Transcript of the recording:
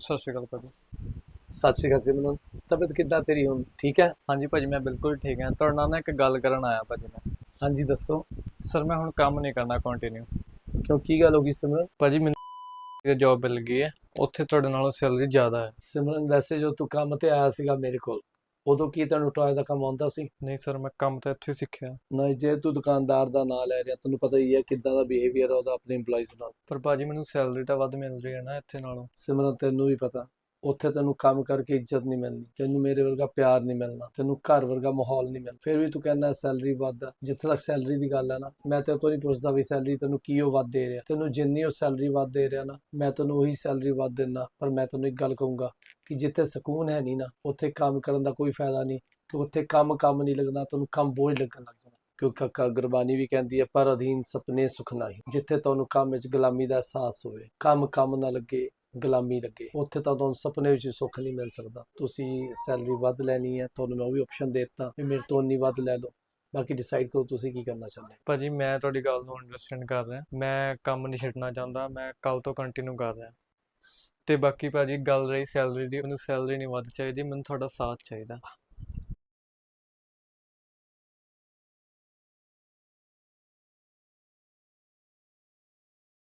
ਸਤਿ ਸ਼੍ਰੀ ਅਕਾਲ ਭਾਜੀ। ਸਤਿ ਸ਼੍ਰੀ ਅਕਾਲ ਸਿਮਰਨ ਤਬੀਅਤ ਕਿੱਦਾਂ ਤੇਰੀ ਹੁਣ? ਠੀਕ ਹੈ? ਹਾਂਜੀ ਭਾਜੀ ਮੈਂ ਬਿਲਕੁਲ ਠੀਕ ਹਾਂ। ਤੁਹਾਡੇ ਨਾਲ ਨਾ ਇੱਕ ਗੱਲ ਕਰਨ ਆਇਆ ਭਾਜੀ ਮੈਂ। ਹਾਂਜੀ ਦੱਸੋ। ਸਰ ਮੈਂ ਹੁਣ ਕੰਮ ਨਹੀਂ ਕਰਨਾ ਕੰਟੀਨਿਊ ਕਿਉਂ ਕੀ ਗੱਲ ਹੋ ਗਈ ਸਿਮਰਨ? ਭਾਜੀ ਮੈਨੂੰ ਜੌਬ ਮਿਲ ਗਈ ਹੈ। ਉੱਥੇ ਤੁਹਾਡੇ ਨਾਲੋਂ ਸੈਲਰੀ ਜ਼ਿਆਦਾ ਹੈ। ਸਿਮਰਨ ਵੈਸੇ ਜੋ ਤੂੰ ਕੰਮ ਤੇ ਆਇਆ ਸੀਗਾ ਮੇਰੇ ਕੋਲ ਉਦੋਂ ਕੀ ਤੈਨੂੰ ਟੋਏ ਦਾ ਕੰਮ ਆਉਂਦਾ ਸੀ? ਨਹੀਂ ਸਰ ਮੈਂ ਕੰਮ ਤਾਂ ਇੱਥੇ ਸਿੱਖਿਆ। ਨਹੀਂ ਜੇ ਤੂੰ ਦੁਕਾਨਦਾਰ ਦਾ ਨਾਂ ਲੈ ਰਿਹਾ ਤੈਨੂੰ ਪਤਾ ਹੀ ਹੈ ਕਿੱਦਾਂ ਦਾ ਬਿਹੇਵੀਅਰ ਉਹਦਾ ਆਪਣੇ EMPLOYEES ਨਾਲ ਪਰ ਭਾਜੀ ਮੈਨੂੰ ਸੈਲਰੀ ਤਾਂ ਵੱਧ ਮਿਲ ਰਹੀ ਹੈ ਨਾ ਇੱਥੇ ਨਾਲੋਂ। ਸਿਮਰਨ ਤੈਨੂੰ ਵੀ ਪਤਾ। ਉੱਥੇ ਤੈਨੂੰ ਕੰਮ ਕਰਕੇ ਇੱਜ਼ਤ ਨਹੀਂ ਮਿਲਣੀ, ਤੈਨੂੰ ਮੇਰੇ ਵਰਗਾ ਪਿਆਰ ਨਹੀਂ ਮਿਲਣਾ, ਤੈਨੂੰ ਘਰ ਵਰਗਾ ਮਾਹੌਲ ਨਹੀਂ ਮਿਲਣਾ। ਫਿਰ ਵੀ ਤੂੰ ਕਹਿੰਦਾ ਸੈਲਰੀ ਵੱਧ, ਜਿੱਥੇ ਤੱਕ ਸੈਲਰੀ ਦੀ ਗੱਲ ਹੈ ਨਾ, ਮੈਂ ਤੇ ਤੋਂ ਨਹੀਂ ਪੁੱਛਦਾ ਵੀ ਸੈਲਰੀ ਤੈਨੂੰ ਕੀ ਉਹ ਵੱਧ ਦੇ ਰਿਹਾ। ਤੈਨੂੰ ਜਿੰਨੀ ਉਹ ਸੈਲਰੀ ਵੱਧ ਦੇ ਰਿਹਾ ਨਾ, ਮੈਂ ਤੈਨੂੰ ਉਹੀ ਸੈਲਰੀ ਵੱਧ ਦਿੰਦਾ, ਪਰ ਮੈਂ ਤੈਨੂੰ ਇੱਕ ਗੱਲ ਕਹੂੰਗਾ ਕਿ ਜਿੱਥੇ ਸਕੂਨ ਹੈ ਨਹੀਂ ਨਾ, ਉੱਥੇ ਕੰਮ ਕਰਨ ਦਾ ਕੋਈ ਫਾਇਦਾ ਨਹੀਂ, ਕਿ ਉੱਥੇ ਕੰਮ ਕੰਮ ਨਹੀਂ ਲੱਗਣਾ, ਤੈਨੂੰ ਕੰਮ ਬੋਝ ਲੱਗਣ ਲੱਗ ਜਾਣਾ। ਕਿਉਂਕਿ ਕ- ਗੁਰਬਾਣੀ ਵੀ ਕਹਿੰਦੀ ਹੈ, ਪਰ ਅਧੀਨ ਸੁਪਨੇ ਸੁਖ ਨਹੀਂ। ਜਿੱਥੇ ਤੁਹਾਨੂੰ ਕੰਮ ਵਿੱਚ ਗੁਲਾਮੀ ਦਾ ਅਹਿਸਾਸ ਹੋਵੇ, ਕੰਮ ਕੰਮ ਨਾ ਲੱਗੇ ਗੁਲਾਮੀ ਲੱਗੇ। ਉੱਥੇ ਤਾਂ ਤੁਹਾਨੂੰ ਸੁਪਨੇ ਵਿੱਚ ਸੁੱਖ ਨਹੀਂ ਮਿਲ ਸਕਦਾ। ਤੁਸੀਂ ਸੈਲਰੀ ਵੱਧ ਲੈਣੀ ਹੈ, ਤੁਹਾਨੂੰ ਮੈਂ ਉਹ ਵੀ ਆਪਸ਼ਨ ਦੇ ਦਿੱਤਾ ਵੀ ਮੇਰੇ ਤੋਂ ਉਨੀ ਵੱਧ ਲੈ ਲਓ। ਬਾਕੀ ਡਿਸਾਈਡ ਕਰੋ ਤੁਸੀਂ ਕੀ ਕਰਨਾ ਚਾਹੁੰਦੇ ਹੋ। ਭਾਜੀ, ਮੈਂ ਤੁਹਾਡੀ ਗੱਲ ਨੂੰ ਅੰਡਰਸਟੈਂਡ ਕਰ ਰਿਹਾ। ਮੈਂ ਕੰਮ ਨਹੀਂ ਛੱਡਣਾ ਚਾਹੁੰਦਾ, ਮੈਂ ਕੱਲ ਤੋਂ ਕੰਟੀਨਿਊ ਕਰ ਰਿਹਾ। ਤੇ ਬਾਕੀ ਭਾਜੀ, ਗੱਲ ਰਹੀ ਸੈਲਰੀ ਦੀ, ਮੈਨੂੰ ਸੈਲਰੀ ਨਹੀਂ ਵੱਧ ਚਾਹੀਦੀ, ਮੈਨੂੰ ਤੁਹਾਡਾ ਸਾਥ ਚਾਹੀਦਾ।